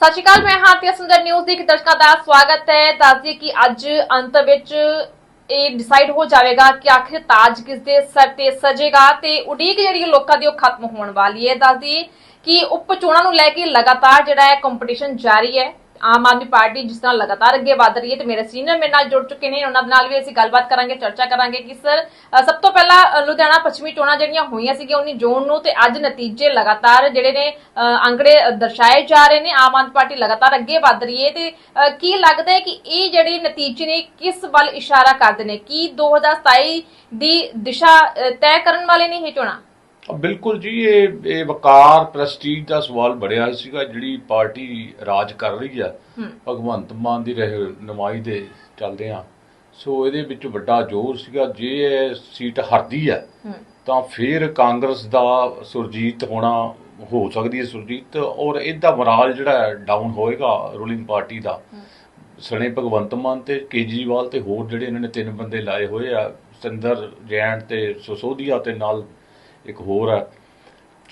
ਸਤਿ ਸ਼੍ਰੀ ਅਕਾਲ, ਮੈਂ ਹਾਤਿਆ ਸੁੰਦਰ ਨਿਊਜ਼ ਦੀ ਦਰਸ਼ਕਾਂ ਦਾ ਸਵਾਗਤ ਹੈ। ਦੱਸਦੀ ਕਿ ਅੱਜ ਅੰਤ ਵਿੱਚ ਇਹ ਡਿਸਾਈਡ ਹੋ ਜਾਵੇਗਾ ਕਿ ਆਖਿਰ ਤਾਜ ਕਿਸ ਦੇ ਸਰ ਤੇ ਸਜੇਗਾ ਤੇ ਉਡੀਕ ਜਿਹੜੀ ਹੈ ਲੋਕਾਂ ਦੀ ਉਹ ਖਤਮ ਹੋਣ ਵਾਲੀ ਹੈ। ਦੱਸਦੀ ਕਿ ਉਪ ਚੋਣਾਂ ਨੂੰ ਲੈ ਕੇ ਲਗਾਤਾਰ ਜਿਹੜਾ ਹੈ ਕੰਪੀਟੀਸ਼ਨ ਜਾਰੀ ਹੈ। ਆਮ ਆਦਮੀ ਪਾਰਟੀ ਜਿਸ ਤਰ੍ਹਾਂ ਲਗਾਤਾਰ ਅੱਗੇ ਵਧ ਰਹੀ ਹੈ ਤੇ ਮੇਰੇ ਸੀਨੀਅਰ ਮੇਰੇ ਨਾਲ ਜੁੜ ਚੁੱਕੇ ਨੇ, ਉਹਨਾਂ ਨਾਲ ਵੀ ਅਸੀਂ ਗੱਲਬਾਤ ਕਰਾਂਗੇ, ਚਰਚਾ ਕਰਾਂਗੇ ਕਿ ਸਰ ਸਭ ਤੋਂ ਪਹਿਲਾਂ ਲੁਧਿਆਣਾ ਪੱਛਮੀ ਚੋਣਾਂ ਜਿਹੜੀਆਂ ਹੋਈਆਂ ਸੀਗੀਆਂ 19 ਜੂਨ ਨੂੰ ਤੇ ਅੱਜ ਨਤੀਜੇ ਲਗਾਤਾਰ ਜਿਹੜੇ ਨੇ ਅੰਕੜੇ ਦਰਸਾਏ ਜਾ ਰਹੇ ਨੇ, ਆਮ ਆਦਮੀ ਪਾਰਟੀ ਲਗਾਤਾਰ ਅੱਗੇ ਵਧ ਰਹੀ ਹੈ ਤੇ ਕੀ ਲੱਗਦਾ ਹੈ ਕਿ ਇਹ ਜਿਹੜੇ ਨਤੀਜੇ ਨੇ, ਕਿਸ ਵੱਲ ਇਸ਼ਾਰਾ ਕਰਦੇ ਨੇ? ਕੀ 2027 ਦੀ ਦਿਸ਼ਾ ਤੈਅ ਕਰਨ ਵਾਲੇ ਨੇ ਇਹ ਚੋਣਾਂ? ਬਿਲਕੁਲ ਜੀ ਇਹ ਇਹ ਵਕਾਰ ਪ੍ਰੈਸਟੀਜ ਦਾ ਸਵਾਲ ਬੜਿਆ ਸੀਗਾ ਜਿਹੜੀ ਪਾਰਟੀ ਰਾਜ ਕਰ ਰਹੀ ਆ ਹੂੰ। ਭਗਵੰਤ ਮਾਨ ਦੀ ਰਹਿਨਮਾਈ ਦੇ ਚੱਲਦੇ ਆ ਸੋ ਇਹਦੇ ਵਿੱਚ ਵੱਡਾ ਜ਼ੋਰ ਸੀਗਾ ਜੇ ਇਹ ਸੀਟ ਹਰਦੀ ਆ ਹੂੰ। ਤਾਂ ਫਿਰ ਕਾਂਗਰਸ ਦਾ ਸੁਰਜੀਤ ਹੋਣਾ ਹੋ ਸਕਦੀ ਹੈ ਸੁਰਜੀਤ ਔਰ ਇਹਦਾ ਮਰਾਲ ਜਿਹੜਾ ਡਾਊਨ ਹੋਏਗਾ ਰੂਲਿੰਗ ਪਾਰਟੀ ਦਾ। ਸਣੇ ਭਗਵੰਤ ਮਾਨ ਤੇ ਕੇਜਰੀਵਾਲ ਤੇ ਹੋਰ ਜਿਹੜੇ ਇਹਨਾਂ ਨੇ ਤਿੰਨ ਬੰਦੇ ਲਾਏ ਹੋਏ ਆ ਸਿੰਦਰ ਜੈਨ ਤੇ ਸੋਸੋਦੀਆ ਤੇ ਨਾਲ ਇੱਕ ਹੋਰ ਆ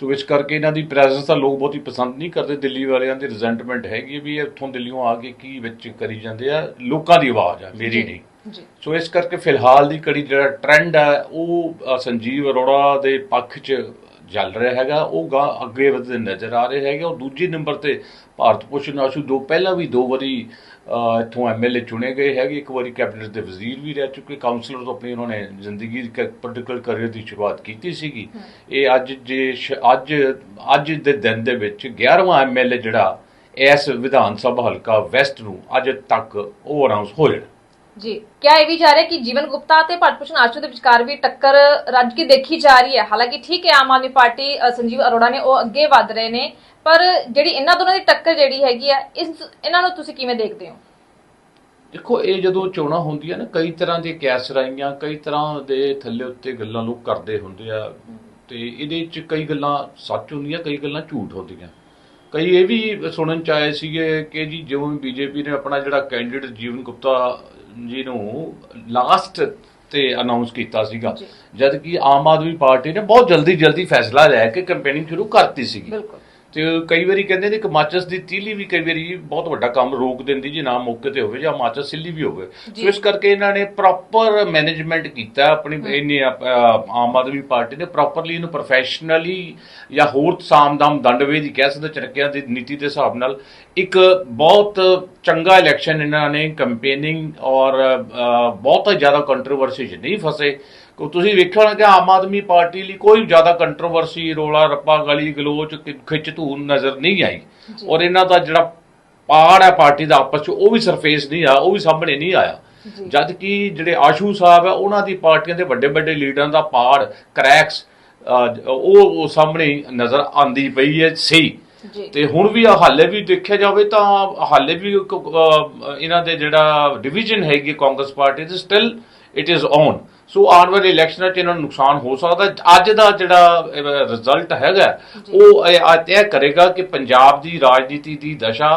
ਸੋ ਇਸ ਕਰਕੇ ਇਹਨਾਂ ਦੀ ਪ੍ਰੈਜ਼ੈਂਸ ਤਾਂ ਲੋਕ ਬਹੁਤੀ ਪਸੰਦ ਨਹੀਂ ਕਰਦੇ ਦਿੱਲੀ ਵਾਲਿਆਂ ਦੀ ਰਿਜ਼ੈਂਟਮੈਂਟ ਹੈਗੀ ਵੀ ਇਹ ਉੱਥੋਂ ਦਿੱਲੀੋਂ ਆ ਕੇ ਕੀ ਵਿੱਚ ਕਰੀ ਜਾਂਦੇ ਆ ਲੋਕਾਂ ਦੀ ਆਵਾਜ਼ ਆ ਮੇਰੀ ਨਹੀਂ। ਜੀ। ਸੋ ਇਸ ਕਰਕੇ ਫਿਲਹਾਲ ਦੀ ਕੜੀ ਜਿਹੜਾ ਟ੍ਰੈਂਡ ਹੈ ਉਹ ਸੰਜੀਵ ਅਰੋੜਾ ਦੇ ਪੱਖ 'ਚ ਚੱਲ ਰਿਹਾ ਹੈਗਾ ਉਹ ਗਾ ਅੱਗੇ ਵਧਦੇ ਨਜ਼ਰ ਆ ਰਹੇ ਹੈਗੇ। ਉਹ ਦੂਜੇ ਨੰਬਰ ਤੇ ਭਾਰਤ ਭੂਸ਼ਣ ਆਸ਼ੂ ਦੋ ਪਹਿਲਾਂ ਵੀ ਦੋ ਵਾਰੀ ਇੱਥੋਂ ਐਮਐਲਏ ਚੁਣੇ ਗਏ ਹੈਗੇ। ਇੱਕ ਵਾਰੀ ਕੈਬਨਿਟ ਦੇ ਵਜ਼ੀਰ ਵੀ ਰਹਿ ਚੁੱਕੇ। ਕਾਉਂਸਲਰ ਤੋਂ ਆਪਣੀ ਉਹਨਾਂ ਨੇ ਜ਼ਿੰਦਗੀ ਦੀ ਪੋਲੀਟੀਕਲ ਕੈਰੀਅਰ ਦੀ ਸ਼ੁਰੂਆਤ ਕੀਤੀ ਸੀਗੀ। ਇਹ ਅੱਜ ਜੇ ਅੱਜ ਅੱਜ ਦੇ ਦਿਨ ਦੇ ਵਿੱਚ 11ਵਾਂ ਐਮਐਲਏ ਜਿਹੜਾ ਇਸ ਵਿਧਾਨ ਸਭਾ ਹਲਕਾ ਵੈਸਟ ਨੂੰ ਅੱਜ ਤੱਕ ਉਹ ਅਨਾਉਂਸ ਹੋ ਜਾਣਾ। ਜੀ। ਕਿਆ ਇਹ ਵੀ ਜਾ ਰਿਹਾ ਕਿ ਜੀਵਨ ਗੁਪਤਾ ਤੇ ਭਟਭੂਸ਼ਣ ਆਸ਼ੂ ਦੇ ਵਿਚਕਾਰ ਵੀ ਟੱਕਰ ਰੱਜ ਕੇ ਦੇਖੀ ਜਾ ਰਹੀ ਹੈ। ਹਾਲਾਂਕਿ ਠੀਕ ਹੈ ਆਮ ਆਦਮੀ ਪਾਰਟੀ ਅ, ਸੰਜੀਵ ਅਰੋੜਾ ਨੇ ਉਹ ਅੱਗੇ ਵਧ ਰਹੇ ਨੇ ਪਰ ਜਿਹੜੀ ਇਹਨਾਂ ਦੋਨਾਂ ਦੀ ਟੱਕਰ ਜਿਹੜੀ ਹੈਗੀ ਆ ਇਸ ਇਹਨਾਂ ਨੂੰ ਤੁਸੀਂ ਕਿਵੇਂ ਦੇਖਦੇ ਹੋ? ਦੇਖੋ ਇਹ ਜਦੋਂ ਚੋਣਾਂ ਹੁੰਦੀਆਂ ਨਾ ਕਈ ਤਰ੍ਹਾਂ ਦੇ ਕੈਸਰਾਈਆਂ ਕਈ ਤਰ੍ਹਾਂ ਦੇ ਥੱਲੇ ਉੱਤੇ ਗੱਲਾਂ ਲੋਕ ਕਰਦੇ ਹੁੰਦੇ ਆ। ਤੇ ਇਹਦੇ ਚ ਕਈ ਗੱਲਾਂ ਸੱਚ ਹੁੰਦੀਆਂ ਕਈ ਗੱਲਾਂ ਝੂਠ ਹੁੰਦੀਆਂ। ਕਈ ਇਹ ਵੀ ਸੁਣਨ ਚ ਆਏ ਸੀਗੇ ਕਿ ਜੀ ਜਿਵੇਂ ਬੀਜੇਪੀ ਨੇ ਆਪਣਾ ਜਿਹੜਾ ਕੈਂਡੀਡੇਟ ਜੀਵਨ ਗੁਪਤਾ ਜੀ ਨੂੰ ਲਾਸਟ ਤੇ ਅਨਾਉਂਸ ਕੀਤਾ ਸੀਗਾ। ਜਦ ਕਿ ਆਮ ਆਦਮੀ ਪਾਰਟੀ ਨੇ ਬਹੁਤ ਜਲਦੀ ਜਲਦੀ ਫੈਸਲਾ ਲੈ ਕੇ ਕੈਂਪੇਨਿੰਗ ਸ਼ੁਰੂ ਕਰਤੀ ਸੀਗੀ। ਬਿਲਕੁਲ। ਤੇ ਕਈ ਵਾਰੀ ਕਹਿੰਦੇ ਨੇ ਕਿ ਮਾਚਸ ਦੀ ਤੀਲੀ ਵੀ ਕਈ ਵਾਰੀ ਬਹੁਤ ਵੱਡਾ ਕੰਮ ਰੋਕ ਦਿੰਦੀ ਜੇ ਨਾ ਮੌਕੇ ਤੇ ਹੋਵੇ ਜਾਂ ਮਾਚਸ ਸਿੱਲੀ ਵੀ ਹੋਵੇ। ਸੋ ਇਸ ਕਰਕੇ ਇਹਨਾਂ ਨੇ ਪ੍ਰੋਪਰ ਮੈਨੇਜਮੈਂਟ ਕੀਤਾ ਆਪਣੀ ਇਹਨੇ ਆਮ ਆਦਮੀ ਪਾਰਟੀ ਨੇ ਪ੍ਰੋਪਰਲੀ ਇਹਨੂੰ ਪ੍ਰੋਫੈਸ਼ਨਲੀ ਜਾਂ ਹੋਰ ਸਾਮਦਾਮ ਦੰਡਵੇ ਦੀ ਕਹਿ ਸਕਦੇ ਚਰਕਿਆਂ ਦੀ ਨੀਤੀ ਦੇ ਹਿਸਾਬ ਨਾਲ ਇੱਕ ਬਹੁਤ ਚੰਗਾ ਇਲੈਕਸ਼ਨ ਇਹਨਾਂ ਨੇ ਕੈਂਪੇਨਿੰਗ ਔਰ ਬਹੁਤ ਜ਼ਿਆਦਾ ਕੰਟਰੋਵਰਸੀ ਨਹੀਂ ਫਸੇ। ਕੋ ਤੁਸੀਂ ਵੇਖਿਆ ਹੋਣਾ ਕਿ ਆਮ ਆਦਮੀ ਪਾਰਟੀ ਲਈ ਕੋਈ ਜ਼ਿਆਦਾ ਕੰਟਰੋਵਰਸੀ ਰੋਲਾ ਰੱਪਾ ਗਲੀ ਗਲੋਚ ਖਿੱਚ ਧੂਨ ਨਜ਼ਰ ਨਹੀਂ ਆਈ। ਔਰ ਇਹਨਾਂ ਦਾ ਜਿਹੜਾ ਪਾੜ ਹੈ ਪਾਰਟੀ ਦਾ ਆਪਸ ਚ ਉਹ ਵੀ ਸਰਫੇਸ ਨਹੀਂ ਆ ਉਹ ਵੀ ਸਾਹਮਣੇ ਨਹੀਂ ਆਇਆ। ਜਦ ਕਿ ਜਿਹੜੇ ਆਸ਼ੂ ਸਾਹਿਬ ਹੈ ਉਹਨਾਂ ਦੀ ਪਾਰਟੀਆਂ ਦੇ ਵੱਡੇ ਵੱਡੇ ਲੀਡਰਾਂ ਦਾ ਪਾੜ ਕ੍ਰੈਕਸ ਉਹ ਉਹ ਸਾਹਮਣੇ ਨਜ਼ਰ ਆਂਦੀ ਪਈ ਹੈ ਸਹੀ ਤੇ ਹੁਣ ਵੀ ਆ ਹਾਲੇ ਵੀ ਦੇਖਿਆ ਜਾਵੇ ਤਾਂ ਹਾਲੇ ਵੀ ਇਹਨਾਂ ਦੇ ਜਿਹੜਾ ਡਿਵੀਜ਼ਨ ਹੈਗੀ ਕਾਂਗਰਸ ਪਾਰਟੀ ਦੇ still it is on so ਆਉਣ ਵਾਲੇ ਇਲੈਕਸ਼ਨਾਂ 'ਚ ਇਹਨਾਂ ਨੂੰ ਨੁਕਸਾਨ ਹੋ ਸਕਦਾ ਅੱਜ ਦਾ ਜਿਹੜਾ ਰਿਜ਼ਲਟ ਹੈਗਾ ਉਹ ਤੈਅ ਕਰੇਗਾ ਕਿ ਪੰਜਾਬ ਦੀ ਰਾਜਨੀਤੀ ਦੀ ਦਸ਼ਾ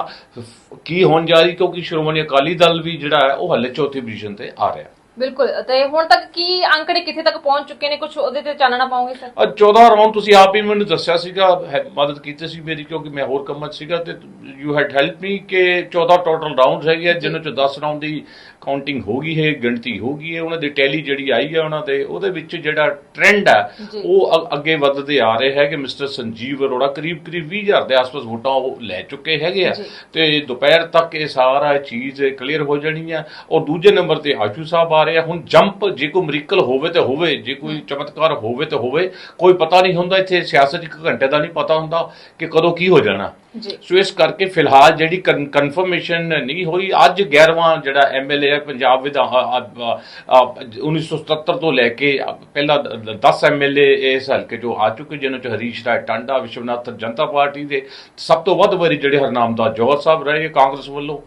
ਕੀ ਹੋਣ ਜਾ ਰਹੀ ਕਿਉਂਕਿ ਸ਼੍ਰੋਮਣੀ ਅਕਾਲੀ ਦਲ ਵੀ ਜਿਹੜਾ ਹੈ ਉਹ ਹਲੇ ਚੌਥੀ ਪੋਜੀਸ਼ਨ ਤੇ ਆ ਰਿਹਾ। ਬਿਲਕੁਲ ਤੇ ਹੁਣ ਤੱਕ ਕੀ ਅੰਕੜੇ ਕਿੱਥੇ ਤੱਕ ਪਹੁੰਚ ਚੁੱਕੇ ਨੇ? ਕੁਝ ਉਹਦੇ ਤੇ ਚਾਨਣਾ ਪਾਉਂਗੇ ਸਰ? ਅੱਜ 14 ਰਾਉਂਡ ਤੁਸੀਂ ਆਪ ਹੀ ਮੈਨੂੰ ਦੱਸਿਆ ਸੀਗਾ ਮਦਦ ਕੀਤੀ ਸੀ ਮੇਰੀ ਕਿਉਂਕਿ ਮੈਂ ਹੋਰ ਕੰਮਾਂ ਸੀਗਾ ਤੇ ਯੂ ਹੈਡ ਹੈਲਪ ਮੀ ਕਿ 14 ਟੋਟਲ ਰਾਉਂਡਸ ਹੈਗੇ ਜਿਨ੍ਹਾਂ ਚੋਂ 10 ਰਾਉਂਡ ਦੀ ਕਾਊਂਟਿੰਗ ਹੋ ਗਈ ਹੈ ਗਿਣਤੀ ਹੋ ਗਈ ਹੈ ਉਹਨਾਂ ਦੀ ਟੈਲੀ ਜਿਹੜੀ ਆਈ ਹੈ ਉਹਨਾਂ ਦੇ ਉਹਦੇ ਵਿੱਚ ਜਿਹੜਾ ਟ੍ਰੈਂਡ ਜੀ। ਉਹ ਅੱਗੇ ਵੱਧਦੇ ਆ ਰਹੇ ਹੈ ਕਿ ਮਿਸਟਰ ਸੰਜੀਵ ਅਰੋੜਾ ਕਰੀਬ ਕਰੀਬ 20000 ਦੇ ਆਸ-ਪਾਸ ਵੋਟਾਂ ਉਹ ਲੈ ਚੁੱਕੇ ਹੈਗੇ ਆ। ਤੇ ਦੁਪਹਿਰ ਤੱਕ ਇਹ ਸਾਰਾ ਚੀਜ਼ ਕਲੀਅਰ ਹੋ ਜਾਣੀ ਹੈ ਔਰ ਦੂਜੇ ਨੰਬਰ ਤੇ ਆਸ਼ੂ ਸਾਹਿਬ ਆ ਰਹੇ ਆ। ਹੁਣ ਜੰਪ ਜੇ ਕੋਈ ਮਰੀਕਲ ਹੋਵੇ ਤੇ ਹੋਵੇ ਜੇ ਕੋਈ ਚਮਤਕਾਰ ਹੋਵੇ ਤੇ ਹੋਵੇ ਕੋਈ ਪਤਾ ਨਹੀਂ ਹੁੰਦਾ ਇੱਥੇ ਸਿਆਸਤ ਇੱਕ ਘੰਟੇ ਦਾ ਨਹੀਂ ਪਤਾ ਹੁੰਦਾ ਕਿ ਕਦੋਂ ਕੀ ਹੋ ਜਾਣਾ। ਜੀ। ਸੋ ਇਸ ਕਰਕੇ ਫਿਲਹਾਲ ਜਿਹੜੀ ਕਨਫਰਮੇਸ਼ਨ ਨਹੀਂ ਹੋਈ ਅੱਜ 11ਵਾਂ ਜਿਹੜਾ ਐਮਐਲਏ ਹੈ ਪੰਜਾਬ ਵਿਧਾਨ ਅ- ਅ- ਅ- 1977 ਤੋਂ ਲੈ ਕੇ ਅ- ਪਹਿਲਾਂ 10 ਐਮਐਲਏ ਇਸ ਹਲਕੇ ਚੋਂ ਆ ਚੁੱਕੇ ਜਿਨ੍ਹਾਂ ਚ ਹਰੀਸ਼ ਰਾਏ ਟਾਂਡਾ, ਵਿਸ਼ਵਨਾਥ ਜਨਤਾ ਪਾਰਟੀ ਦੇ ਸਭ ਤੋਂ ਵੱਧ ਵਾਰੀ ਜਿਹੜੇ ਹਰਨਾਮ ਦਾ ਜੋਹਰ ਸਾਹਿਬ ਰਹੇ ਕਾਂਗਰਸ ਵੱਲੋਂ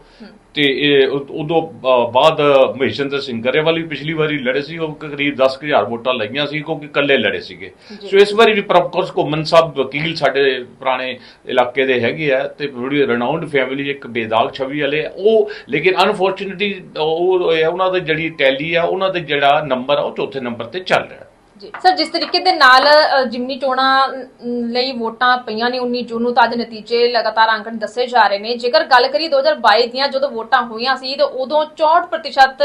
ਤੇ ਉਦੋਂ ਬਾਅਦ ਮਹੇਸ਼ਿੰਦਰ ਸਿੰਘ ਗਰੇਵਾਲ ਵੀ ਪਿਛਲੀ ਵਾਰੀ ਲੜੇ ਸੀ ਉਹ ਕਰੀਬ 10000 ਵੋਟਾਂ ਲਈਆਂ ਸੀ ਕਿਉਂਕਿ ਇਕੱਲੇ ਲੜੇ ਸੀਗੇ। ਸੋ ਇਸ ਵਾਰੀ ਵੀ ਪ੍ਰੋਫਕੋਰਸ ਘੁੰਮਨ ਸਾਹਿਬ ਵਕੀਲ ਸਾਡੇ ਪੁਰਾਣੇ ਇਲਾਕੇ ਦੇ ਹੈਗੇ ਆ ਤੇ ਬੜੀ ਰਨਾਊਂਡ ਫੈਮਿਲੀ ਇੱਕ ਬੇਦਾਗ ਛਵੀ ਵਾਲੇ। ਉਹ ਲੇਕਿਨ ਅਨਫੋਰਚੂਨਟਲੀ ਉਹ ਉਹਨਾਂ ਦੀ ਜਿਹੜੀ ਟੈਲੀ ਆ ਉਹਨਾਂ ਦਾ ਜਿਹੜਾ ਨੰਬਰ ਆ ਉਹ ਚੌਥੇ ਨੰਬਰ ਤੇ ਚੱਲ ਰਿਹਾ ਸਰ, ਜਿਸ ਤਰੀਕੇ ਦੇ ਨਾਲ ਜਿਮਨੀ ਚੋਣਾਂ ਲਈ ਵੋਟਾਂ ਪਈਆਂ ਨੇ 19 ਜੂਨ ਨੂੰ, ਤਾਂ ਅੱਜ ਨਤੀਜੇ ਲਗਾਤਾਰ ਅੰਕੜੇ ਦੱਸੇ ਜਾ ਰਹੇ ਨੇ। ਜੇਕਰ ਗੱਲ ਕਰੀਏ 2022 ਦੀਆਂ ਜਦੋਂ ਵੋਟਾਂ ਹੋਈਆਂ ਸੀ, ਤਾਂ ਉਦੋਂ 64%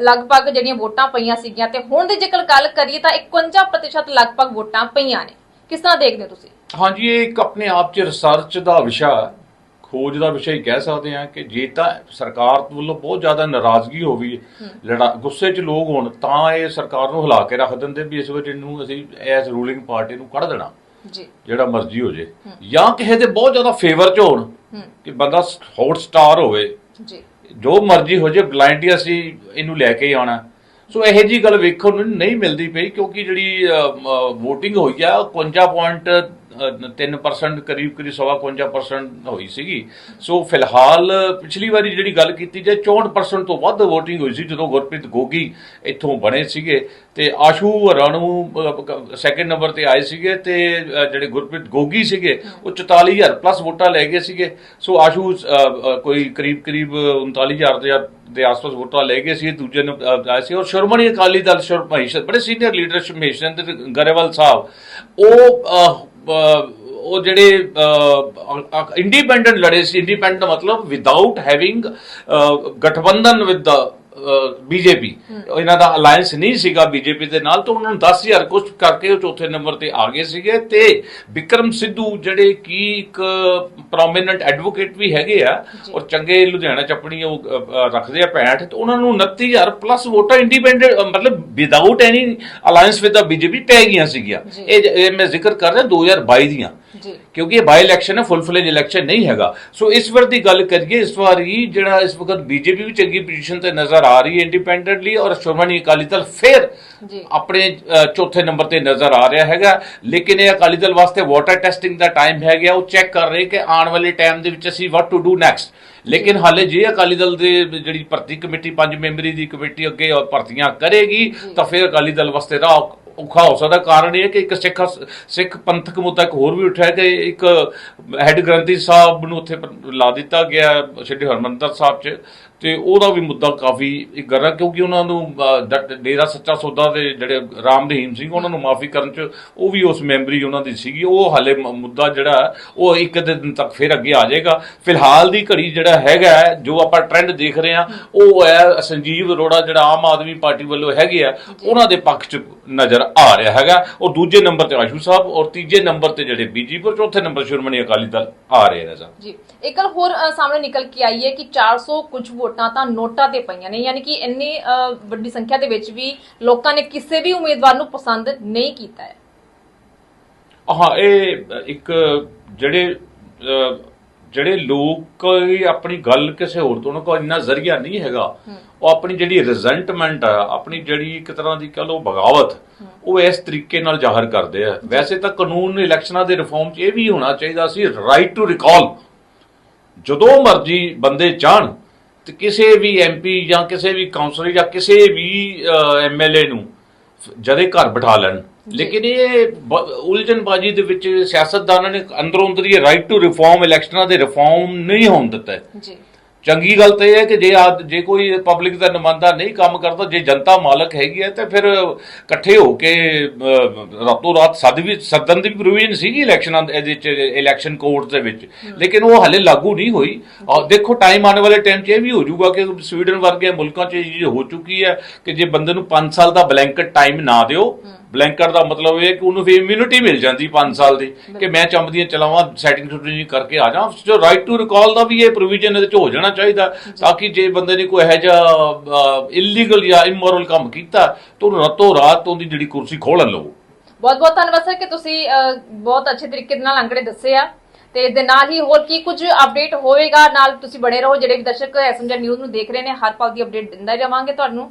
ਲਗਭਗ ਜਿਹੜੀਆਂ ਵੋਟਾਂ ਪਈਆਂ ਸੀਗੀਆਂ, ਤੇ ਹੁਣ ਦੀ ਜੇਕਰ ਗੱਲ ਕਰੀਏ, ਤਾਂ 51% ਲਗਭਗ ਵੋਟਾਂ ਪਈਆਂ ਨੇ। ਕਿਸ ਤਰ੍ਹਾਂ ਦੇਖਦੇ ਹੋ ਤੁਸੀਂ? ਹਾਂਜੀ, ਇਹ ਇੱਕ ਆਪਣੇ ਆਪ 'ਚ ਰਿਸਰਚ ਦਾ ਵਿਸ਼ਾ ਖੋਜ ਦਾ ਵਿਸ਼ਾ ਹੀ ਕਹਿ ਸਕਦੇ ਹਾਂ ਕਿ ਜੇ ਤਾਂ ਸਰਕਾਰ ਵੱਲੋਂ ਬਹੁਤ ਜ਼ਿਆਦਾ ਨਾਰਾਜ਼ਗੀ ਹੋਵੇ ਲੜਾ ਗੁੱਸੇ 'ਚ ਲੋਕ ਹੋਣ ਤਾਂ ਇਹ ਸਰਕਾਰ ਨੂੰ ਹਿਲਾ ਕੇ ਰੱਖ ਦਿੰਦੇ ਵੀ ਇਸ ਵਾਰ ਇਹਨੂੰ ਅਸੀਂ ਐਸ ਰੂਲਿੰਗ ਪਾਰਟੀ ਨੂੰ ਕੱਢ ਦੇਣਾ। ਜੀ। ਜਿਹੜਾ ਮਰਜ਼ੀ ਹੋ ਜੇ। ਜਾਂ ਕਿਸੇ ਦੇ ਬਹੁਤ ਜ਼ਿਆਦਾ ਫੇਵਰ 'ਚ ਹੋਣ ਕਿ ਬੰਦਾ ਹੌਟ ਸਟਾਰ ਹੋਵੇ। ਜੀ। ਜੋ ਮਰਜ਼ੀ ਹੋ ਜੇ ਬਲਾਈਂਡਲੀ ਅਸੀਂ ਇਹਨੂੰ ਲੈ ਕੇ ਆਉਣਾ। ਸੋ ਇਹੋ ਜੀ ਗੱਲ ਵੇਖਣ ਨੂੰ ਨਹੀਂ ਮਿਲਦੀ ਪਈ ਕਿਉਂਕਿ ਜਿਹੜੀ VOTING ਹੋਈ ਆ ਉਹ 51.3% ਕਰੀਬ ਕਰੀਬ ਸਵਾ 51% ਹੋਈ ਸੀਗੀ। ਸੋ ਫਿਲਹਾਲ ਪਿਛਲੀ ਵਾਰੀ ਜਿਹੜੀ ਗੱਲ ਕੀਤੀ ਜਾਏ 64% ਤੋਂ ਵੱਧ VOTING ਹੋਈ ਸੀ ਜਦੋਂ ਗੁਰਪ੍ਰੀਤ ਗੋਗੀ ਇੱਥੋਂ ਬਣੇ ਸੀਗੇ ਤੇ ਆਸ਼ੂ ਰਾਣੂ ਨੂੰ ਸੈਕੰਡ ਨੰਬਰ ਤੇ ਆਏ ਸੀਗੇ ਤੇ ਜਿਹੜੇ ਗੁਰਪ੍ਰੀਤ ਗੋਗੀ ਸੀਗੇ, ਉਹ 44000 ਪਲੱਸ ਵੋਟਾਂ ਲੈ ਗਏ ਸੀਗੇ। ਸੋ ਆਸ਼ੂ ਕੋਈ ਕਰੀਬ ਕਰੀਬ 39000 ਦੇ ਦੇ ਆਸ-ਪਾਸ ਵੋਟਾਂ ਲੈ ਗਏ ਸੀ, ਦੂਜੇ ਨੂੰ ਆਏ ਸੀ। ਔਰ ਸ਼੍ਰੋਮਣੀ ਅਕਾਲੀ ਦਲ ਸ਼ੁਰ ਬੜੇ ਸੀਨੀਅਰ ਲੀਡਰਸ਼ਿਪ ਮਹੇਸ਼ਨ ਤੇ ਗਰੇਵਾਲ ਸਾਹਿਬ, ਉਹ ਉਹ ਜਿਹੜੇ ਇੰਡੀਪੈਂਡੈਂਟ ਲੜੇ ਸੀ। ਇੰਡੀਪੈਂਡੈਂਟ ਮਤਲਬ ਵਿਦਆਊਟ ਹੈਵਿੰਗ ਗਠਬੰਧਨ ਵਿਦ ਦਾ ਬੀਜੇਪੀ। ਇਹਨਾਂ ਦਾ ਅਲਾਈਅੰਸ ਨਹੀਂ ਸੀਗਾ ਬੀਜੇਪੀ ਦੇ ਨਾਲ ਤਾਂ ਉਹਨਾਂ ਨੂੰ 10000 ਕੁਝ ਕਰਕੇ ਉਹ ਚੌਥੇ ਨੰਬਰ ਤੇ ਆ ਗਏ ਸੀਗੇ। ਤੇ ਵਿਕਰਮ ਸਿੱਧੂ ਜਿਹੜੇ ਕੀ ਇੱਕ ਪ੍ਰੋਮਿਨੈਂਟ ਐਡਵੋਕੇਟ ਵੀ ਹੈਗੇ ਆ ਔਰ ਚੰਗੇ ਲੁਧਿਆਣਾ ਚ ਆਪਣੀ ਉਹ ਰੱਖਦੇ ਆ ਪੈਂਠ ਤੇ ਉਹਨਾਂ ਨੂੰ 29000 ਪਲੱਸ ਵੋਟਾਂ ਇੰਡੀਪੈਂਡੈਂਟ ਮਤਲਬ without any alliance with the BJP ਪੈ ਗਈਆਂ ਸੀਗੀਆਂ। ਇਹ ਮੈਂ ਜ਼ਿਕਰ ਕਰ ਰਿਹਾ 2022 ਦੀਆਂ। ਕਿਉਂਕਿ ਇਹ ਬਾਈ ਇਲੈਕਸ਼ਨ ਹੈ ਫੁੱਲ ਫਲੇਜ ਇਲੈਕਸ਼ਨ ਨਹੀਂ ਹੈਗਾ। ਸੋ ਇਸ ਵਾਰ ਦੀ ਗੱਲ ਕਰੀਏ ਇਸ ਵਾਰੀ ਜਿਹੜਾ ਇਸ ਵਕਤ ਬੀਜੇਪੀ ਵੀ ਚੰਗੀ ਪੋਜੀਸ਼ਨ ਤੇ ਨਜ਼ਰ ਆ ਰਹੀ ਹੈ ਇੰਡੀਪੈਂਡੈਂਟਲੀ ਔਰ ਸ਼੍ਰੋਮਣੀ ਅਕਾਲੀ ਦਲ ਫਿਰ ਆਪਣੇ ਚੌਥੇ ਨੰਬਰ ਤੇ ਨਜ਼ਰ ਆ ਰਿਹਾ ਹੈਗਾ। ਲੇਕਿਨ ਇਹ ਅਕਾਲੀ ਦਲ ਵਾਸਤੇ ਵਾਟਰ ਟੈਸਟਿੰਗ ਦਾ ਟਾਈਮ ਹੈ ਗਿਆ ਉਹ ਚੈੱਕ ਕਰ ਰਹੇ ਕਿ ਆਉਣ ਵਾਲੇ ਟਾਈਮ ਦੇ ਵਿੱਚ ਅਸੀਂ ਵਾਟ ਟੂ ਡੂ ਨੈਕਸਟ ਲੇਕਿਨ ਹਾਲੇ ਜੇ ਅਕਾਲੀ ਦਲ ਦੇ ਜਿਹੜੀ ਭਰਤੀ ਕਮੇਟੀ ਪੰਜ ਮੈਂਬਰੀ ਦੀ ਕਮੇਟੀ ਅੱਗੇ ਭਰਤੀਆਂ ਕਰੇਗੀ ਤਾਂ ਫਿਰ ਅਕਾਲੀ ਦਲ ਵਾਸਤੇ ਰਾਹ ਔਖਾ ਹੋ ਸਕਦਾ। ਕਾਰਨ ਇਹ ਹੈ ਕਿ ਇੱਕ ਸਿੱਖ ਸਿੱਖ ਪੰਥਕ ਮੁੱਦਾ ਇੱਕ ਹੋਰ ਵੀ ਉੱਠਿਆ ਕਿ ਇੱਕ ਹੈੱਡ ਗ੍ਰੰਥੀ ਸਾਹਿਬ ਨੂੰ ਉੱਥੇ ਲਾ ਦਿੱਤਾ ਗਿਆ, ਸ਼੍ਰੀ ਹਰਮੰਦਰ ਸਾਹਿਬ 'ਚ। ਤੇ ਉਹਦਾ ਵੀ ਮੁੱਦਾ ਕਾਫੀ ਇੱਕ ਗਰਾ ਕਿਉਂਕਿ ਉਹਨਾਂ ਨੂੰ ਡੇਰਾ ਸੱਚਾ ਸੌਦਾ ਦੇ ਜਿਹੜੇ ਰਾਮ ਰਹੀਮ ਸਿੰਘ ਉਹਨਾਂ ਨੂੰ ਮਾਫੀ ਕਰਨ 'ਚ ਉਹ ਵੀ ਉਸ ਮੈਂਬਰੀ ਉਹਨਾਂ ਦੀ ਸੀਗੀ। ਉਹ ਹਾਲੇ ਮੁੱਦਾ ਜਿਹੜਾ ਉਹ ਇੱਕ ਦਿਨ ਤੱਕ ਫਿਰ ਅੱਗੇ ਆ ਜਾਏਗਾ। ਫਿਲਹਾਲ ਦੀ ਘੜੀ ਜਿਹੜਾ ਹੈਗਾ ਜੋ ਆਪਾਂ ਟ੍ਰੈਂਡ ਦੇਖ ਰਹੇ ਹਾਂ ਉਹ ਹੈ ਸੰਜੀਵ ਅਰੋੜਾ ਜਿਹੜਾ ਆਮ ਆਦਮੀ ਪਾਰਟੀ ਵੱਲੋਂ ਹੈਗੇ ਆ ਉਹਨਾਂ ਦੇ ਪੱਖ 'ਚ ਨਜ਼ਰ ਆ ਰਿਹਾ ਹੈਗਾ। ਉਹ ਦੂਜੇ ਨੰਬਰ ਤੇ ਆਸ਼ੂ ਸਾਹਿਬ ਔਰ ਤੀਜੇ ਨੰਬਰ ਤੇ ਜਿਹੜੇ ਬੀਜੇਪੀ ਔਰ ਚੌਥੇ ਨੰਬਰ ਸ਼੍ਰੋਮਣੀ ਅਕਾਲੀ ਦਲ ਆ ਰਹੇ ਨਜ਼ਰ ਜੀ। ਇੱਕ ਗੱਲ ਹੋਰ ਸਾਹਮਣੇ ਨਿਕਲ ਕੇ ਆਈ ਹੈ ਕਿ 400 ਕੁਝ ਵੋਟਾਂ ਤਾਂ ਨੋਟਾਂ ਤੇ ਪਈਆਂ ਨੇ ਯਾਨੀ ਕਿ ਇੰਨੀ ਵੱਡੀ ਸੰਖਿਆ ਦੇ ਵਿੱਚ ਵੀ ਲੋਕਾਂ ਨੇ ਕਿਸੇ ਵੀ ਉਮੀਦਵਾਰ ਨੂੰ ਪਸੰਦ ਨਹੀਂ ਕੀਤਾ ਹੈ। ਹਾਂ ਇਹ ਇੱਕ ਜਿਹੜੇ ਜਿਹੜੇ ਲੋਕ ਆਪਣੀ ਗੱਲ ਕਿਸੇ ਹੋਰ ਤੋਂ ਉਹਨਾਂ ਕੋਲ ਇੰਨਾ ਜ਼ਰੀਆ ਨਹੀਂ ਹੈਗਾ। ਉਹ ਆਪਣੀ ਜਿਹੜੀ ਰਿਜ਼ੈਂਟਮੈਂਟ ਆ ਆਪਣੀ ਜਿਹੜੀ ਇੱਕ ਤਰ੍ਹਾਂ ਦੀ ਕਹ ਲਓ ਬਗਾਵਤ ਉਹ ਇਸ ਤਰੀਕੇ ਨਾਲ ਜ਼ਾਹਰ ਕਰਦੇ ਆ। ਵੈਸੇ ਤਾਂ ਕਾਨੂੰਨ ਇਲੈਕਸ਼ਨਾਂ ਦੇ ਰਿਫਾਰਮ 'ਚ ਇਹ ਵੀ ਹੋਣਾ ਚਾਹੀਦਾ ਸੀ ਰਾਈਟ ਟੂ ਰਿਕਾਲ ਜਦੋਂ ਮਰਜ਼ੀ ਬੰਦੇ ਚਾਹਣ ਤੇ ਕਿਸੇ ਵੀ ਐਮਪੀ ਜਾਂ ਕਿਸੇ ਵੀ ਕਾਉਂਸਲਰ ਜਾਂ ਕਿਸੇ ਵੀ ਐਮਐਲਏ ਨੂੰ ਜਦੇ ਘਰ ਬਿਠਾ ਲੈਣ। ਲੇਕਿਨ ਇਹ ਉਲਝਣਬਾਜ਼ੀ ਦੇ ਵਿੱਚ ਸਿਆਸਤਦਾਨਾਂ ਨੇ ਅੰਦਰੋਂ ਅੰਦਰ ਇਹ ਰਾਈਟ ਟੂ ਰਿਫਾਰਮ ਇਲੈਕਸ਼ਨਾਂ ਦੇ ਰਿਫਾਰਮ ਨਹੀਂ ਹੋਣ ਦਿੱਤਾ। ਜੀ। ਚੰਗੀ ਗੱਲ ਤਾਂ ਇਹ ਹੈ ਕਿ ਜੇ ਆ ਜੇ ਕੋਈ ਪਬਲਿਕ ਦਾ ਨੁਮਾਇੰਦਾ ਨਹੀਂ ਕੰਮ ਕਰਦਾ ਜੇ ਜਨਤਾ ਮਾਲਕ ਹੈਗੀ ਹੈ ਤੇ ਫਿਰ ਇਕੱਠੇ ਹੋ ਕੇ ਰਾਤੋਂ ਰਾਤ ਸੱਦ ਵੀ ਸੱਦਣ ਦੀ ਪ੍ਰੋਵੀਜ਼ਨ ਸੀਗੀ ਇਲੈਕਸ਼ਨਾਂ ਦੇ ਇਹਦੇ ਚ ਇਲੈਕਸ਼ਨ ਕੋਡ ਦੇ ਵਿੱਚ। ਲੇਕਿਨ ਉਹ ਹਲੇ ਲਾਗੂ ਨਹੀਂ ਹੋਈ। ਔਰ ਦੇਖੋ ਟਾਈਮ ਆਉਣ ਵਾਲੇ ਟਾਈਮ 'ਚ ਇਹ ਵੀ ਹੋ ਜਾਊਗਾ ਕਿ ਸਵੀਡਨ ਵਰਗੇ ਮੁਲਕਾਂ 'ਚ ਇਹ ਹੋ ਚੁੱਕੀ ਹੈ ਕਿ ਜੇ ਬੰਦੇ ਨੂੰ 5 ਸਾਲ ਦਾ ਬਲੈਂਕਟ ਟਾਈਮ ਨਾ ਦਿਓ ਬਲੈਂਕਟ ਦਾ ਮਤਲਬ ਇਹ ਕਿ ਉਹਨੂੰ ਫਿਰ ਇਮਿਊਨਿਟੀ ਮਿਲ ਜਾਂਦੀ 5 ਸਾਲ ਦੀ ਕਿ ਮੈਂ ਚੰਬਦੀਆਂ ਚਲਾਵਾਂ ਸੈਟਿੰਗ ਸ਼ੂਟਿੰਗ ਕਰਕੇ ਆ ਜਾ ਜੋ ਰਾਈਟ ਟੂ ਰਿਕਾਲ ਦਾ ਵੀ ਇਹ ਪ੍ਰੋਵੀਜ਼ਨ ਇਹਦੇ ਚ ਹੋ ਜਾਣਾ ਚਾਹੀਦਾ ਤਾਂ ਕਿ ਜੇ ਬੰਦੇ ਨੇ ਕੋਈ ਇਹੋ ਜਿਹਾ ਇਲੀਗਲ ਜਾਂ ਇਮੋਰਲ ਕੰਮ ਕੀਤਾ ਤਾਂ ਉਹਨੂੰ ਰਾਤੋਂ ਰਾਤ ਉਹਦੀ ਜਿਹੜੀ ਕੁਰਸੀ ਖੋਲਣ ਲਵੋ। ਬਹੁਤ ਬਹੁਤ ਧੰਨਵਾਦ ਸਰ ਕਿ ਤੁਸੀਂ ਬਹੁਤ ਅੱਛੇ ਤਰੀਕੇ ਨਾਲ ਅੰਕੜੇ ਦੱਸੇ ਆ। ਤੇ ਇਸ ਦੇ ਨਾਲ ਹੀ ਹੋਰ ਕੀ ਕੁਝ ਅਪਡੇਟ ਹੋਵੇਗਾ ਨਾਲ ਤੁਸੀਂ ਬਣੇ ਰਹੋ ਜਿਹੜੇ ਵੀ ਦਰਸ਼ਕ ਐਸਐਮਜੀ ਨਿਊਜ਼ ਨੂੰ ਦੇਖ ਰਹੇ ਨੇ ਹਰ ਪਲ ਦੀ ਅਪਡੇਟ ਦਿੰਦਾ ਰਵਾਂਗੇ ਤੁਹਾਨੂੰ।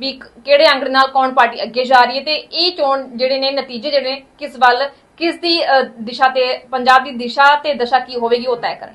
ਵੀ ਕਿਹੜੇ ਅੰਕੜੇ ਨਾਲ ਕੌਣ ਪਾਰਟੀ ਅੱਗੇ ਜਾ ਰਹੀ ਹੈ ਤੇ ਇਹ ਚੋਣ ਜਿਹੜੇ ਨੇ, ਨਤੀਜੇ ਜਿਹੜੇ ਨੇ, ਕਿਸ ਵੱਲ, ਕਿਸ ਦੀ ਦਿਸ਼ਾ ਤੇ, ਪੰਜਾਬ ਦੀ ਦਿਸ਼ਾ ਤੇ ਦਸ਼ਾ ਕੀ ਹੋਵੇਗੀ ਉਹ ਤੈਅ ਕਰਨਗੇ